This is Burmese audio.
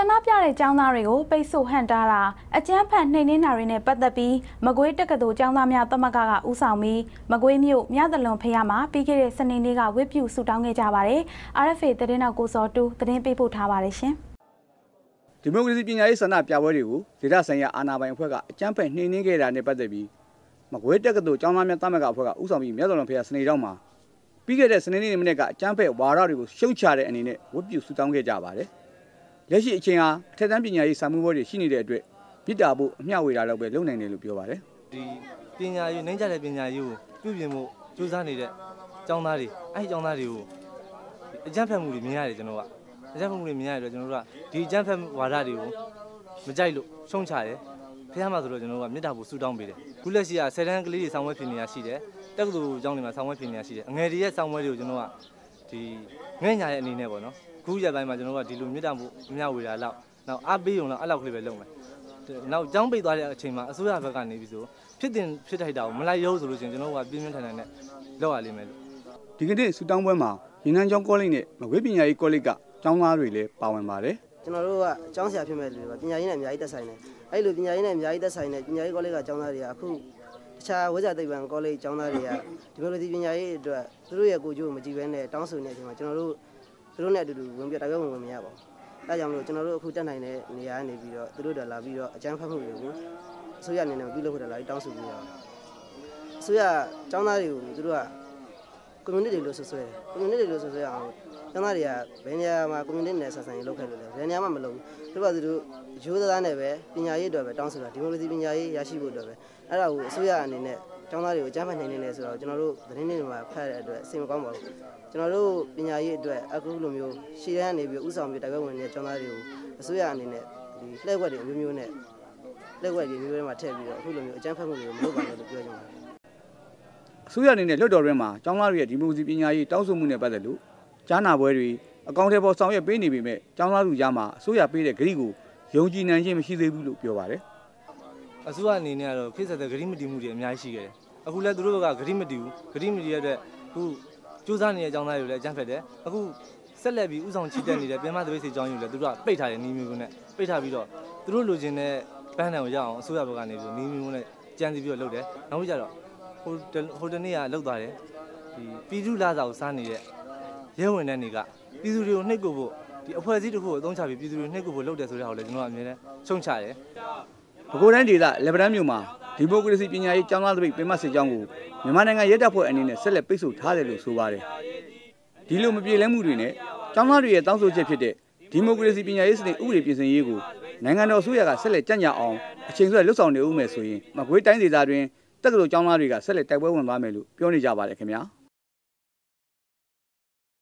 န္ဒပြတဲ့ကျောင်းသားတွေကိုပိတ်ဆို့ဟန့်တားတာအကြမ်းဖက်နှိမ်နင်းတာတွေနဲ့ပတ်သက်ပြီးမကွေးတက္ကသိုလ်ကျောင်းသားများသမဂ္ဂကဦးဆောင်ပြီးမကွေးမြို့မြသလွန်ဖရမှာပြီးခဲ့တဲ့စနေနေ့ကဝစ်ပြူဆူတောင်းခဲ့ကြပါတယ်။ RFA သတင်းတော်ကိုစောတူသတင်းပေးပို့ထားပါတယ်ရှင်။ဒီမိုကရေစီပညာရေးဆန္ဒပြပွဲတွေကိုဒေသဆိုင်ရာအာဏာပိုင်အဖွဲ့ကအကြမ်းဖက်နှိမ်နင်းခဲ့တာနဲ့ပတ်သက်ပြီးမကွေးတက္ကသိုလ်ကျောင်းသားများသမဂ္ဂအဖွဲ့ကဦးဆောင်ပြီးမြသလွန်ဖရစနေတောင်းမှာပြီးခဲ့တဲ့စနေနေ့နေ့ကအကြမ်းဖက်ဝါဒတွေကိုရှုံချတဲ့အနေနဲ့ဝစ်ပြူဆူတောင်းခဲ့ကြပါတယ်။ လက်ရှိအချိန်ဟာအထက်တန်းပညာရေးစာမှုဘောတွေရှိနေတဲ့အတွက်မြစ်တာဖို့အမျှဝေတာတော့ပဲလုပ်နိုင်တယ်လို့ပြောပါတယ်ဒီပညာရေးနှိမ့်ကြတဲ့ပညာရေးကိုပြုပြင်ဖို့ကြိုးစားနေတဲ့ကျောင်းသားတွေအဲ့ဒီကျောင်းသားတွေကိုအကြမ်းဖက်မှုတွေမြင်ရတယ်ကျွန်တော်ကအကြမ်းဖက်မှုတွေမြင်ရတော့ကျွန်တော်တို့ကဒီအကြမ်းဖက်ဝါဒတွေကိုမကြိုက်လို့ရှုံချတယ်ဖះမှာဆိုတော့ကျွန်တော်တို့ကမြစ်တာဖို့ဆူတောင်းပေးတယ်ခုလက်ရှိကဆယ်တန်းကလေးတွေဆောင်းဝဲဖြစ်နေရရှိတယ်တက္ကသိုလ်ကျောင်းတွေမှာဆောင်းဝဲဖြစ်နေရရှိတယ်အငယ်တွေရဲ့ဆောင်းဝဲတွေကိုကျွန်တော်ကဒီငဲ့ညာရဲ့အနေနဲ့ပေါ့နော်ခုရက်ပိုင်းမှာကျွန်တော်တို့ကဒီလိုမြစ်တာမှုအများဝေတာလောက်နောက်အားပေးုံလောက်အဲ့လောက်ကလေးပဲလုပ်မယ်နောက်ကျောင်းပိတ်သွားတဲ့အချိန်မှာအစိုးရဘက်ကနေပြီးဆိုဖြစ်တင်ဖြစ်ထိုက်တာကိုမလိုက်ရုပ်ဆိုလို့ရှိရင်ကျွန်တော်တို့ကပြင်းပြင်းထန်ထန်နဲ့လောက်ရလိမ့်မယ်လို့ဒီကနေ့ဆူတောင်းပွဲမှာရင်းနှန်းကျောင်းကောလိပ်နဲ့မကွေးပညာရေးကောလိပ်ကကျောင်းသားတွေလည်းပါဝင်ပါတယ်ကျွန်တော်တို့ကကျောင်းဆရာဖြစ်မဲ့လူတွေပါပညာရေးနဲ့အများကြီးသက်ဆိုင်တယ်အဲ့လိုပညာရေးနဲ့အများကြီးသက်ဆိုင်တဲ့ပညာရေးကောလိပ်ကကျောင်းသားတွေကအခုတခြားဝဇ္ဇာသိပ္ပံကောလိပ်ကျောင်းသားတွေကဒီမိုကရေစီပညာရေးအတွက်သူတို့ရဲ့ကိုကြိုးမကြည့်ဘဲနဲ့တောင်းဆိုနေတဲ့အချိန်မှာကျွန်တော်တို့ သူတို့နဲ့အတူတူဝင်ပြတိုက်ပွဲဝင်ဝင်မရပါဘူး။အဲကြောင့်မလို့ကျွန်တော်တို့အခုတက်နိုင်တဲ့နေရာကနေပြီးတော့သူတို့တို့လာပြီးတော့အကြမ်းဖက်မှုတွေကိုအစိုးရအနေနဲ့ပြုလုပ်ဖို့လာပြီးတောင်းဆိုပြီးတော့အစိုးရចောင်းသားတွေကိုသူတို့ကကွန်မြူနတီတွေလို့ဆွဆွဲကွန်မြူနတီတွေလို့ဆွဆွဲအောင်ကျန်းသားတွေကဘယ်နေရာမှာကွန်မြူနတီနဲ့ဆက်ဆံရေးလုပ်ခဲ့လို့လဲဘယ်နေရာမှမလုပ်ဘူးသူတို့ကသူတို့ရိုးသားနဲ့ပဲပညာရေးအတွက်ပဲတောင်းဆိုတာဒီမိုကရေစီပညာရေးရရှိဖို့အတွက်ပဲအဲ့ဒါကိုအစိုးရအနေနဲ့ ကျောင်းသားတွေကိုအကြမ်းဖက်နိုင်နေတယ်ဆိုတော့ကျွန်တော်တို့သတင်းတွေမှာဖတ်ရတဲ့အတွက်စိတ်မကောင်းပါဘူးကျွန်တော်တို့ပညာရေးအတွက်အခုလိုမျိုးရှေ့တန်းနေပြီးဥဆောင်ပြီးတိုက်ပွဲဝင်နေတဲ့ကျောင်းသားတွေကိုအစိုးရအနေနဲ့ဒီလှည့်ွက်တွေမျိုးမျိုးနဲ့လှည့်ွက်တွေမျိုးမျိုးမှာထည့်ပြီးတော့အခုလိုမျိုးအကြမ်းဖက်မှုတွေကိုမလုပ်ပါနဲ့လို့ပြောချင်ပါတယ်အစိုးရအနေနဲ့လွှတ်တော်တွင်းမှာကျောင်းသားတွေရဲ့ဒီမိုကရေစီပညာရေးတောင်းဆိုမှုနဲ့ပတ်သက်လို့ကြားနာပွဲတွေအကောင့်ထဲပေါ်ဆောင်ရွက်ပေးနေပေမဲ့ကျောင်းသားလူကြားမှာအစိုးရပေးတဲ့ဂရိကိုယုံကြည်နိုင်ခြင်းမရှိသေးဘူးလို့ပြောပါတယ် အစိုးရအနေနဲ့ကတော့ခေတ်ဆက်တဲ့ဂရိမတီမှုတွေအများကြီးရှိခဲ့တယ်အခုလည်းသူတို့ကဂရိမတီဘူးဂရိမတီရတဲ့အခုစူးစမ်းနေတဲ့အကြောင်းသားတွေလည်းအကြမ်းဖက်တယ်အခုဆက်လက်ပြီးဥဆောင်ချီတက်နေတဲ့ပြင်မသပိတ်စီကျောင်းကြီးကိုလည်းသူတို့ကပိတ်ထားတယ်နီးမျိုးနဲ့ပိတ်ထားပြီးတော့သူတို့လိုချင်တဲ့ပန်းတန်ကိုရအောင်အစိုးရဘက်ကနေပြီးနီးမျိုးနဲ့ကြံစီပြီးတော့လုပ်တယ်နောက်ပြီးကြတော့ဟိုဟိုတနေ့ကလောက်သွားတယ်ဒီပြည်သူလာစာကိုစားနေတဲ့ရဲဝင်တဲ့နေကပြည်သူတွေကိုနှိပ်ကိုဖို့ဒီအဖွဲ့အစည်းတစ်ခုကိုအသုံးချပြီးပြည်သူတွေနှိပ်ကိုဖို့လုပ်တယ်ဆိုတဲ့ဟာကိုလည်းကျွန်တော်အမြင်နဲ့ရှုံချတယ် ပဲခူးတိုင်းဒေသလေဗရန်မြို့မှာဒီမိုကရေစီပညာရေးကျောင်းသားသပိတ်ပင်မစစ်ကြောင်းကိုမြန်မာနိုင်ငံရဲတပ်ဖွဲ့အနေနဲ့ဆက်လက်ပိတ်ဆို့ထားတယ်လို့ဆိုပါတယ်ဒီလိုမပြေလည်မှုတွေနဲ့ကျောင်းသားတွေရဲ့တောင်းဆိုချက်ဖြစ်တဲ့ဒီမိုကရေစီပညာရေးစနစ်ဥပဒေပြင်ဆင်ရေးကိုနိုင်ငံတော်အစိုးရကဆက်လက်ကြံ့ကြအောင်အချိန်ဆွဲလှုပ်ဆောင်နေဦးမယ်ဆိုရင်မကွေးတိုင်းဒေသတွင်တက္ကသိုလ်ကျောင်းသားတွေကဆက်လက်တိုက်ပွဲဝင်သွားမယ်လို့ပြောနေကြပါတယ်ခင်ဗျာ။